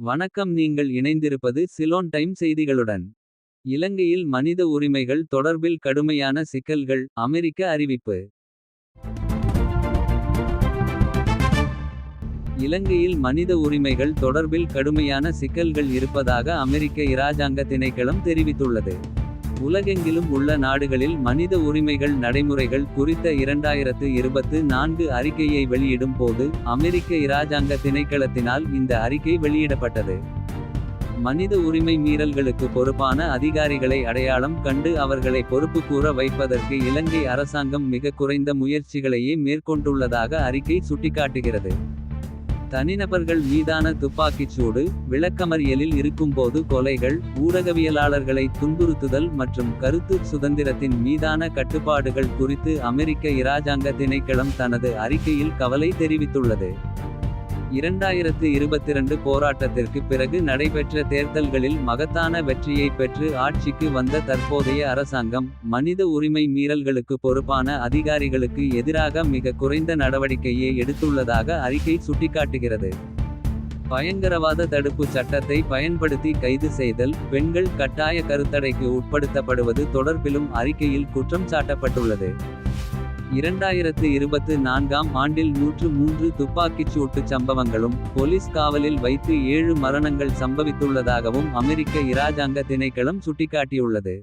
வணக்கம் நீங்கள் இணைந்திருப்பது சிலோன் டைம் செய்திகளுடன். இலங்கையில் மனித உரிமைகள் தொடர்பில் கடுமையான சிக்கல்கள். அமெரிக்க அறிவிப்பு இலங்கையில் மனித உரிமைகள் தொடர்பில் கடுமையான சிக்கல்கள் இருப்பதாக அமெரிக்க இராஜாங்க திணைக்களம் தெரிவித்துள்ளது. உலகெங்கிலும் உள்ள நாடுகளில் மனித உரிமைகள் நடைமுறைகள் குறித்த 2024 அறிக்கையை வெளியிடும் போது. அமெரிக்க இராஜாங்க திணைக்களத்தினால் இந்த அறிக்கை வெளியிடப்பட்டது. மனித உரிமை மீறல்களுக்கு பொறுப்பான அதிகாரிகளை அடையாளம் கண்டு அவர்களை பொறுப்பு கூற வைப்பதற்கு இலங்கை அரசாங்கம் மிக குறைந்த முயற்சிகளையே மேற்கொண்டுள்ளதாக அறிக்கை சுட்டிக்காட்டுகிறது. தனிநபர்கள் மீதான துப்பாக்கிச்சூடு விளக்கமறியலில் இருக்கும்போது கொலைகள். ஊடகவியலாளர்களை துன்புறுத்துதல் மற்றும் கருத்து சுதந்திரத்தின் மீதான கட்டுப்பாடுகள் குறித்து அமெரிக்க இராஜாங்க திணைக்களம் தனது அறிக்கையில் கவலை தெரிவித்துள்ளது. 2022 போராட்டத்திற்கு பிறகு நடைபெற்ற தேர்தல்களில் மகத்தான வெற்றியைப் பெற்று ஆட்சிக்கு வந்த தற்போதைய அரசாங்கம். மனித உரிமை மீறல்களுக்கு பொறுப்பான அதிகாரிகளுக்கு எதிராக மிக குறைந்த நடவடிக்கையை எடுத்துள்ளதாக அறிக்கை சுட்டிக்காட்டுகிறது. பயங்கரவாத தடுப்பு சட்டத்தை பயன்படுத்தி கைது செய்தல். பெண்கள் கட்டாய கருத்தடைக்கு உட்படுத்தப்படுவது தொடர்பிலும் அறிக்கையில் குற்றம் சாட்டப்பட்டுள்ளது. 2024ஆம் ஆண்டில் 103 துப்பாக்கிச்சூட்டுச் சம்பவங்களும். பொலிஸ் காவலில் வைத்து ஏழு மரணங்கள் சம்பவித்துள்ளதாகவும். அமெரிக்க இராஜாங்க திணைக்களம் சுட்டிக்காட்டியுள்ளது.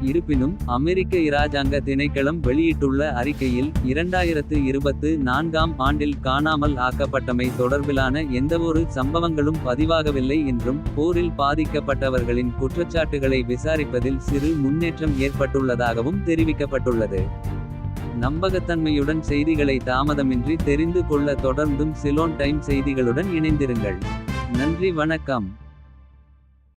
இருப்பினும் அமெரிக்க இராஜாங்க திணைக்களம் வெளியிட்டுள்ள அறிக்கையில். 2024ஆம் ஆண்டில் காணாமல் ஆக்கப்பட்டமை தொடர்பிலான எந்தவொரு சம்பவங்களும் பதிவாகவில்லை என்றும். போரில் பாதிக்கப்பட்டவர்களின் குற்றச்சாட்டுகளை விசாரிப்பதில் சிறு முன்னேற்றம் ஏற்பட்டுள்ளதாகவும் தெரிவிக்கப்பட்டுள்ளது. நம்பகத்தன்மையுடன் செய்திகளை தாமதமின்றி தெரிந்து கொள்ள தொடர்ந்தும் சிலோன் டைம் செய்திகளுடன் இணைந்திருங்கள். நன்றி வணக்கம்.